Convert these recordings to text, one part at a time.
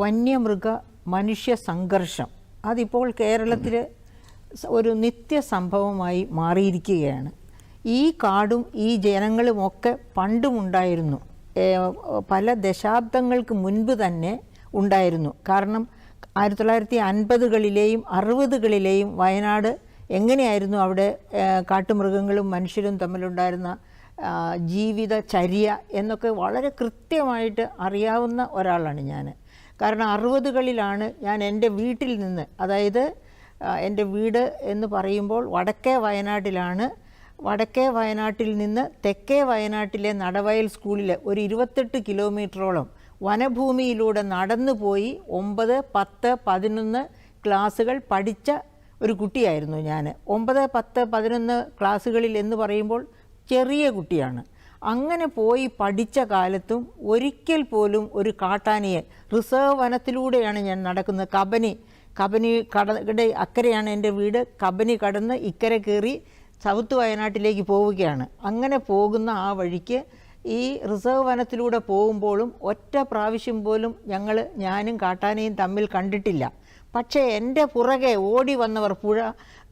വന്യമൃഗ മനുഷ്യ സംഘർഷം. അതിപ്പോൾ കേരളത്തിൽ ഒരു നിത്യ സംഭവമായി മാറിയിരിക്കുകയാണ്. ഈ കാടും ഈ ജനങ്ങളുമൊക്കെ പണ്ടുമുണ്ടായിരുന്നു പല ദശാബ്ദങ്ങൾക്ക് മുൻപ് തന്നെ ഉണ്ടായിരുന്നു. കാരണം ആയിരത്തി തൊള്ളായിരത്തി അൻപതുകളിലെയും അറുപതുകളിലെയും വയനാട് എങ്ങനെയായിരുന്നു അവിടെ കാട്ടുമൃഗങ്ങളും മനുഷ്യരും തമ്മിലുണ്ടായിരുന്ന ജീവിതചര്യ എന്നൊക്കെ വളരെ കൃത്യമായിട്ട് അറിയാവുന്ന ഒരാളാണ് ഞാൻ. കാരണം അറുപതുകളിലാണ് ഞാൻ എന്റെ വീട്ടിൽ നിന്ന് അതായത് എന്റെ വീട് എന്ന് പറയുമ്പോൾ വടക്കേ വയനാട്ടിലാണ്. വടക്കേ വയനാട്ടിൽ നിന്ന് തെക്കേ വയനാട്ടിലെ നടവയൽ സ്കൂളിൽ ഒരു ഇരുപത്തെട്ട് കിലോമീറ്ററോളം വനഭൂമിയിലൂടെ നടന്നു പോയി ഒമ്പത് പത്ത് പതിനൊന്ന് ക്ലാസ്സുകൾ പഠിച്ച ഒരു കുട്ടിയായിരുന്നു ഞാൻ. ഒമ്പത് പത്ത് പതിനൊന്ന് ക്ലാസ്സുകളിൽ എന്ന് പറയുമ്പോൾ ചെറിയ കുട്ടിയാണ്. അങ്ങനെ പോയി പഠിച്ച കാലത്തും ഒരിക്കൽ പോലും ഒരു കാട്ടാനയെ റിസർവ് വനത്തിലൂടെയാണ് ഞാൻ നടക്കുന്നത്. കബനി കബനി കടയുടെ അക്കരെയാണ് എന്റെ വീട്. കബനി കടന്ന് ഇക്കരെ കയറി സൗത്ത് വയനാട്ടിലേക്ക് പോവുകയാണ്. അങ്ങനെ പോകുന്ന ആ വഴിക്ക് ഈ റിസർവ് വനത്തിലൂടെ പോകുമ്പോഴും ഒറ്റ പ്രാവശ്യം പോലും ഞങ്ങൾ ഞാനും കാട്ടാനയും തമ്മിൽ കണ്ടിട്ടില്ല. പക്ഷേ എന്റെ പുറകെ ഓടി വന്നവർ പുഴ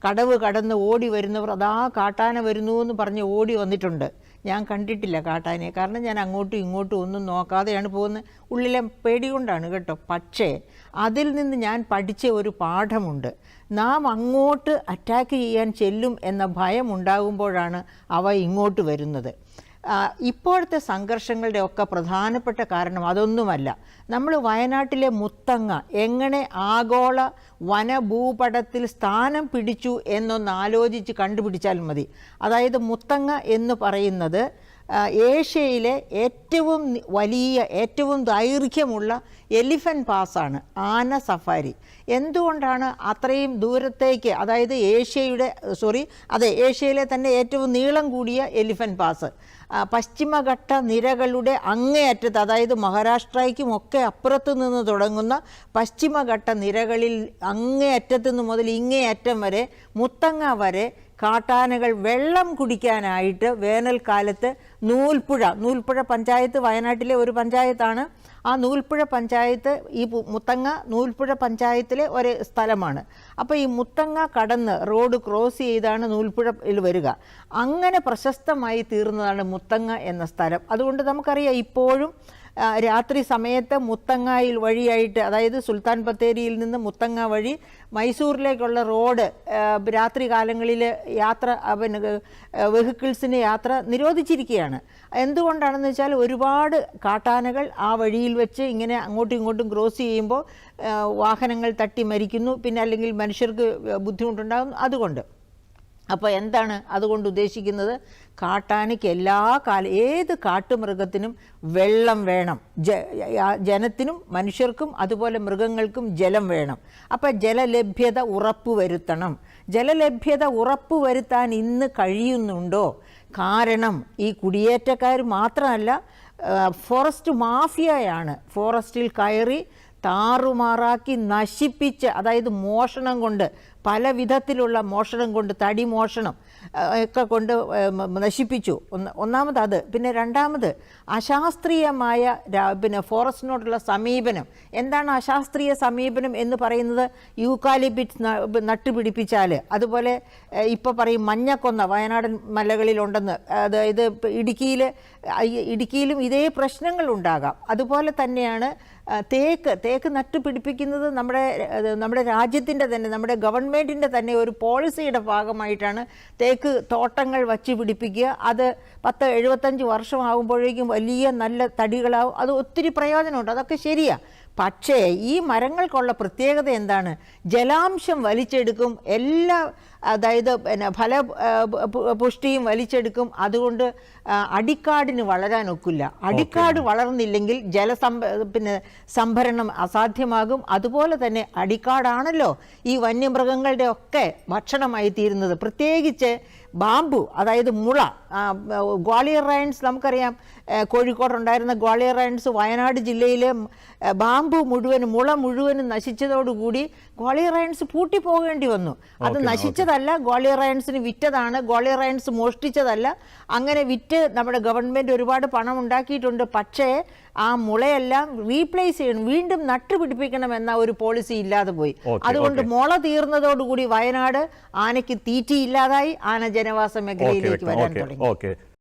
കടവ് കടന്ന് ഓടി വരുന്നവർ അതാ കാട്ടാന വരുന്നു എന്ന് പറഞ്ഞ് ഓടി വന്നിട്ടുണ്ട്. ഞാൻ കണ്ടിട്ടില്ല കാട്ടാനെ കാരണം ഞാൻ അങ്ങോട്ടും ഇങ്ങോട്ടും ഒന്നും നോക്കാതെയാണ് പോകുന്നത്. ഉള്ളിലെ പേടി കൊണ്ടാണ് കേട്ടോ. പക്ഷേ അതിൽ നിന്ന് ഞാൻ പഠിച്ച ഒരു പാഠമുണ്ട്. നാം അങ്ങോട്ട് അറ്റാക്ക് ചെയ്യാൻ ചെല്ലും എന്ന ഭയം ഉണ്ടാകുമ്പോഴാണ് അവ ഇങ്ങോട്ട് വരുന്നത്. ഇപ്പോഴത്തെ സംഘർഷങ്ങളുടെ ഒക്കെ പ്രധാനപ്പെട്ട കാരണം അതൊന്നുമല്ല. നമ്മൾ വയനാട്ടിലെ മുത്തങ്ങ എങ്ങനെ ആഗോള വനഭൂപടത്തിൽ സ്ഥാനം പിടിച്ചു എന്നൊന്ന് ആലോചിച്ച് കണ്ടുപിടിച്ചാൽ മതി. അതായത് മുത്തങ്ങ എന്ന് പറയുന്നത് ഏഷ്യയിലെ ഏറ്റവും വലിയ ഏറ്റവും ദൈർഘ്യമുള്ള എലിഫന്റ് പാസ്സാണ് ആന സഫാരി. എന്തുകൊണ്ടാണ് അത്രയും ദൂരത്തേക്ക് അതായത് ഏഷ്യയുടെ സോറി അതെ ഏഷ്യയിലെ തന്നെ ഏറ്റവും നീളം കൂടിയ എലിഫന്റ് പാസ്? പശ്ചിമഘട്ട നിരകളുടെ അങ്ങേയറ്റത്ത് അതായത് മഹാരാഷ്ട്രയ്ക്കും ഒക്കെ അപ്പുറത്ത് നിന്ന് തുടങ്ങുന്ന പശ്ചിമഘട്ട നിരകളിൽ അങ്ങേയറ്റത്ത് നിന്ന് മുതൽ ഇങ്ങേയറ്റം വരെ മുത്തങ്ങ വരെ കാട്ടാനകൾ വെള്ളം കുടിക്കാനായിട്ട് വേനൽക്കാലത്ത് നൂൽപ്പുഴ നൂൽപ്പുഴ പഞ്ചായത്ത് വയനാട്ടിലെ ഒരു പഞ്ചായത്താണ്. ആ നൂൽപ്പുഴ പഞ്ചായത്ത് ഈ മുത്തങ്ങ നൂൽപ്പുഴ പഞ്ചായത്തിലെ ഒരു സ്ഥലമാണ്. അപ്പോൾ ഈ മുത്തങ്ങ കടന്ന് റോഡ് ക്രോസ് ചെയ്താണ് നൂൽപ്പുഴയിൽ വരിക. അങ്ങനെ പ്രശസ്തമായി തീർന്നതാണ് മുത്തങ്ങ എന്ന സ്ഥലം. അതുകൊണ്ട് നമുക്കറിയാം ഇപ്പോഴും രാത്രി സമയത്ത് മുത്തങ്ങായിൽ വഴിയായിട്ട് അതായത് സുൽത്താൻ ബത്തേരിയിൽ നിന്ന് മുത്തങ്ങ വഴി മൈസൂരിലേക്കുള്ള റോഡ് രാത്രി കാലങ്ങളിൽ യാത്ര പിന്നെ വെഹിക്കിൾസിന് യാത്ര നിരോധിച്ചിരിക്കുകയാണ്. എന്തുകൊണ്ടാണെന്ന് വെച്ചാൽ ഒരുപാട് കാട്ടാനകൾ ആ വഴിയിൽ വെച്ച് ഇങ്ങനെ അങ്ങോട്ടും ഇങ്ങോട്ടും ക്രോസ് ചെയ്യുമ്പോൾ വാഹനങ്ങൾ തട്ടി മരിക്കുന്നു. പിന്നെ അല്ലെങ്കിൽ മനുഷ്യർക്ക് ബുദ്ധിമുട്ടുണ്ടാകുന്നു. അതുകൊണ്ട് അപ്പോൾ എന്താണ് അതുകൊണ്ട് ഉദ്ദേശിക്കുന്നത്? കാട്ടാനയ്ക്ക് എല്ലാ കാല ഏത് കാട്ടുമൃഗത്തിനും വെള്ളം വേണം. ജ ജനത്തിനും മനുഷ്യർക്കും അതുപോലെ മൃഗങ്ങൾക്കും ജലം വേണം. അപ്പോൾ ജലലഭ്യത ഉറപ്പുവരുത്തണം ജലലഭ്യത ഉറപ്പുവരുത്താൻ ഇന്ന് കഴിയുന്നുണ്ടോ? കാരണം ഈ കുടിയേറ്റക്കാർ മാത്രമല്ല ഫോറസ്റ്റ് മാഫിയയാണ്. ഫോറസ്റ്റിൽ കയറി താറുമാറാക്കി നശിപ്പിച്ച് അതായത് മോഷണം കൊണ്ട് പല വിധത്തിലുള്ള മോഷണം കൊണ്ട് തടി മോഷണം ഒക്കെ കൊണ്ട് നശിപ്പിച്ചു. ഒന്ന് ഒന്നാമത് അത്. പിന്നെ രണ്ടാമത് അശാസ്ത്രീയമായ പിന്നെ ഫോറസ്റ്റിനോടുള്ള സമീപനം. എന്താണ് അശാസ്ത്രീയ സമീപനം എന്ന് പറയുന്നത്? യൂക്കാലിപിറ്റ് നട്ടുപിടിപ്പിച്ചാൽ അതുപോലെ ഇപ്പോൾ പറയും മഞ്ഞക്കൊന്ന വയനാടൻ മലകളിലുണ്ടെന്ന്. അതായത് ഇടുക്കിയിൽ ഇടുക്കിയിലും ഇതേ പ്രശ്നങ്ങൾ ഉണ്ടാകാം. അതുപോലെ തന്നെയാണ് തേക്ക് തേക്ക് നട്ടുപിടിപ്പിക്കുന്നത് നമ്മുടെ നമ്മുടെ രാജ്യത്തിന്റെ തന്നെ നമ്മുടെ ഗവൺമെന്റിന്റെ തന്നെ ഒരു പോളിസിയുടെ ഭാഗമായിട്ടാണ് തേക്ക് തോട്ടങ്ങൾ വച്ച് പിടിപ്പിക്കുക. അത് പത്ത് എഴുപത്തഞ്ച് വർഷമാകുമ്പോഴേക്കും വലിയ നല്ല തടികളാവും. അത് ഒത്തിരി പ്രയോജനമുണ്ട്. അതൊക്കെ ശരിയാണ് പക്ഷേ ഈ മരങ്ങൾക്കുള്ള പ്രത്യേകത എന്താണ്? ജലാംശം വലിച്ചെടുക്കും. എല്ലാ അതായത് പിന്നെ ഫല പുഷ്ടിയും വലിച്ചെടുക്കും. അതുകൊണ്ട് അടിക്കാടിന് വളരാൻ ഒക്കില്ല. അടിക്കാട് വളർന്നില്ലെങ്കിൽ ജലസംഭ പിന്നെ സംഭരണം അസാധ്യമാകും. അതുപോലെ തന്നെ അടിക്കാടാണല്ലോ ഈ വന്യമൃഗങ്ങളുടെ ഒക്കെ ഭക്ഷണമായി തീരുന്നത് പ്രത്യേകിച്ച് ബാമ്പു അതായത് മുള ഗ്വാളിയർ റയൻസ് നമുക്കറിയാം. കോഴിക്കോട് കോഴിക്കോടുണ്ടായിരുന്ന ഗ്വാളിയർ റയൻസ് വയനാട് ജില്ലയിലെ ബാമ്പു മുഴുവനും മുള മുഴുവനും നശിച്ചതോടുകൂടി ഗ്വാളിയർ റയൻസ് പൂട്ടിപ്പോകേണ്ടി വന്നു. അത് നശിച്ചതല്ല ഗോളി റയൻസിന് വിറ്റതാണ് ഗോളി റയൻസ് മോഷ്ടിച്ചതല്ല. അങ്ങനെ വിറ്റ് നമ്മുടെ ഗവൺമെന്റ് ഒരുപാട് പണം ഉണ്ടാക്കിയിട്ടുണ്ട്. പക്ഷേ ആ മുളയെല്ലാം റീപ്ലേസ് ചെയ്യണം വീണ്ടും നട്ടുപിടിപ്പിക്കണം എന്ന ഒരു പോളിസി ഇല്ലാതെ പോയി. അതുകൊണ്ട്. മുള തീർന്നതോടുകൂടി വയനാട് ആനയ്ക്ക് തീറ്റിയില്ലാതായി ആന ജനവാസ മേഖലയിലേക്ക് വരാൻ തുടങ്ങി.